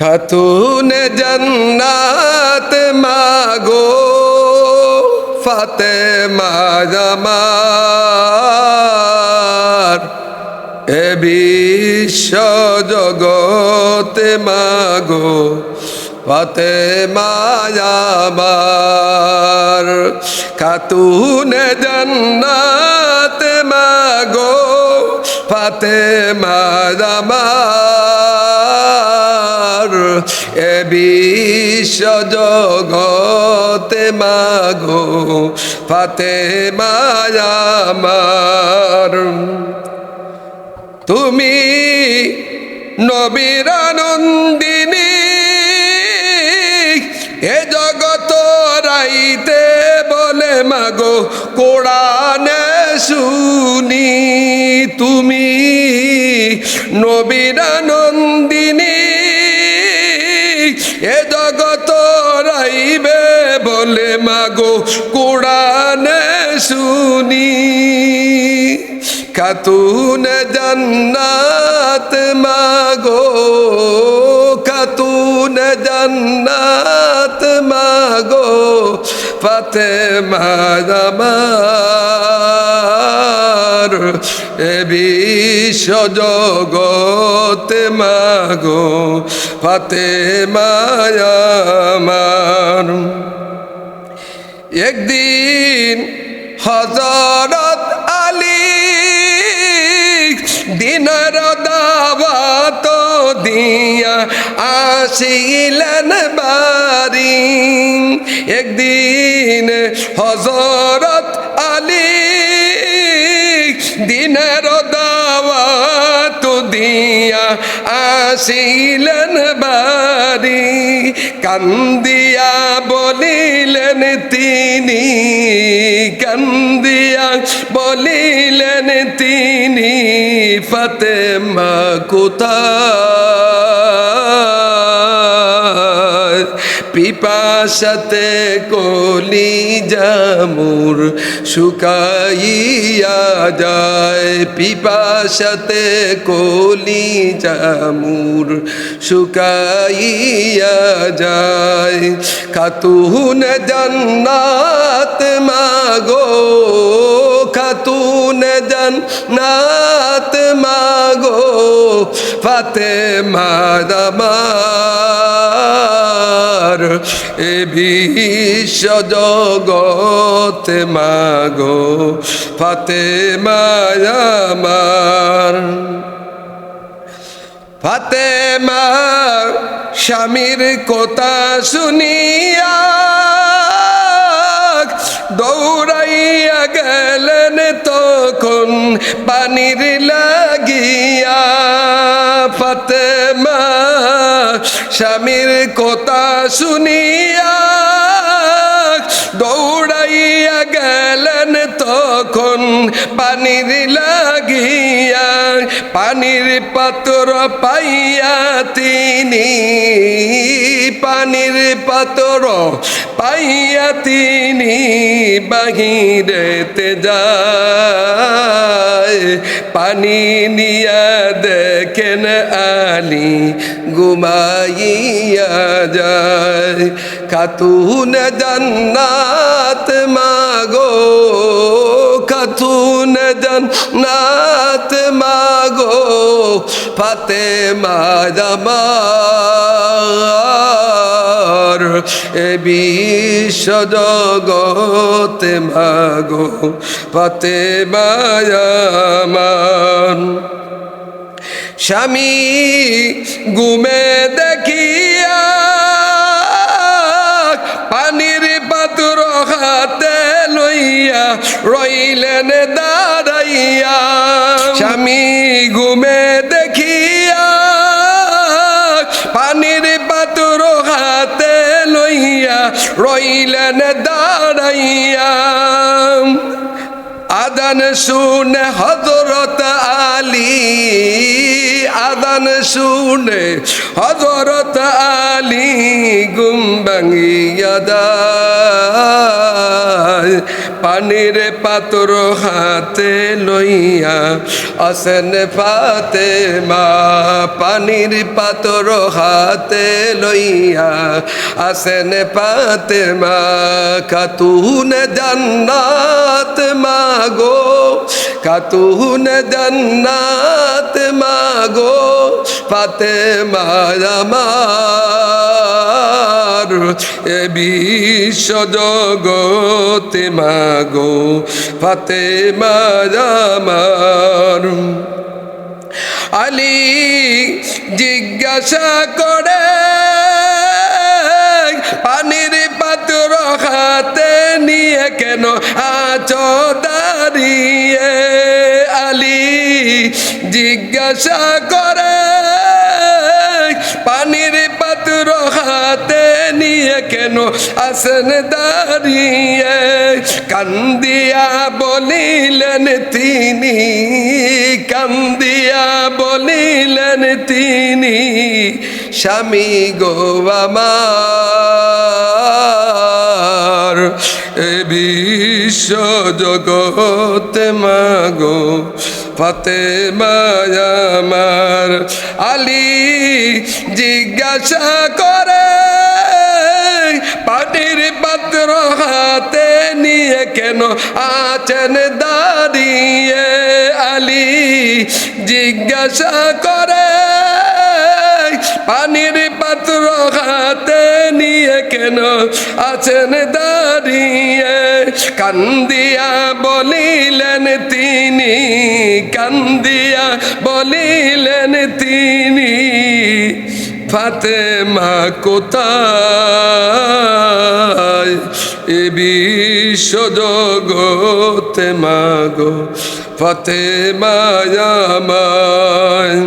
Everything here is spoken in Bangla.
খাতুন জন্নাত মাগো ফাতে মাজামার এ বিশ্ব জগতে মাগো ফাতে মায়ামার খাতুন জন্নাত মাগো ফাতে মাজামার এ বিশ্ব জগতে মাগো, ফাতে মায়ামার তুমি নবীর নন্দিনী এ জগত রাইতে বলে মাগো, কোরআনে শুনি। তুমি নবীর নন্দিনী এ জগত রাইবে বলে মাগো, কোরআনে শুনি। খাতুন জান্নাত মাগো, খাতুন জান্নাত মাগো ফাতে মাদামার এ বিশ্ব জগতে মাগো। ফাতে মায়ামার একদিন হজরত আলী দিনের দাবাত দিয়া আসিলেন বাড়ি। একদিন হজরত আলী দিনের দাওয়াত দিয়া আসিলেন বাড়ি কান্দিয়া বলিলেন তিনি কান্দিয়া বলিলেন তিনি ফতেমা কোথায়? পিপাসাতে কলি জামুর শুকাইয়া যায়। পিপাসাতে কলি জামুর শুকাইয়া যায়। খাতুন জান্নাত মাগো, খাতুন জান্নাত মাগো ফাতে মাদামার এ বিশ্ব জগতে মাগো ফাতে মায়ামার ফাতেমা, স্বামীর কথা শুনিয়া দৌড়াইয়া গেলেন তখন পানির লাগিয়া স্বামীর কথা শুনিয়া দৌড়াইয়া গেলেন তখন পানির লাগিয়া পানির পাত্র পাইয়া তিনি পানির পাত্র পাইয়া তিনি বাহিরেতে যায়। পানি নিয়া দেখেন আলী ঘুমাইয়া যায়। খাতুন জান্নাত মাগো, খাতুন জান্নাত মাগো ফাতে মাদামার বিশ্ব জগতে মাগো ফাতে মায়ামান স্বামী গুমে দেখিয়া, পানির পাত্র হাতে লইয়া রইলেন দাঁড়াইয়া। স্বামী গুমে রইলেন দাঁড়াইয়া আদান শুনে হজরত আলী আদান শুনে হজরত আলী গুম ভাঙিয়া পানির পাত্র হাতে লইয়া আসেন পাতে মা পানির পাত্র হাতে লইয়া আসেন পাতে মা খাতুন জান্নাত মাগো খাতুন জান্নাত মাগো পাতে মায়ামার এ বিশ্ব জগতে মাগো পাতে মায়ামার আলী জিজ্ঞাসা করে, পানির পাত্র হাতে নিয়ে কেন আছো দাঁড়িয়ে? আলী জিজ্ঞাসা করে, পানির হাতে নিয়ে কেন আসেন দাঁড়িয়ে? কান্দিয়া বলিলেন তিনি, কান্দিয়া বলিলেন তিনি, স্বামী গো আমার, এ বিশ্ব জগতে মাগো ফাতে মায়ামার আলী জিজ্ঞাসা করে, পাটির পাত্র হাতে নিয়ে কেন আছেন দাঁড়িয়ে? আলী জিজ্ঞাসা করে, পানির পাত্র হাতে নিয়ে কেন আছেন দাঁড়িয়ে? কান্দিয়া বলিলেন তিনি কান্দিয়া বলিলেন তিনি ফাতেমা কোথায়? এ বিশ্ব জগতে মাগো ফাতেমা আমায়।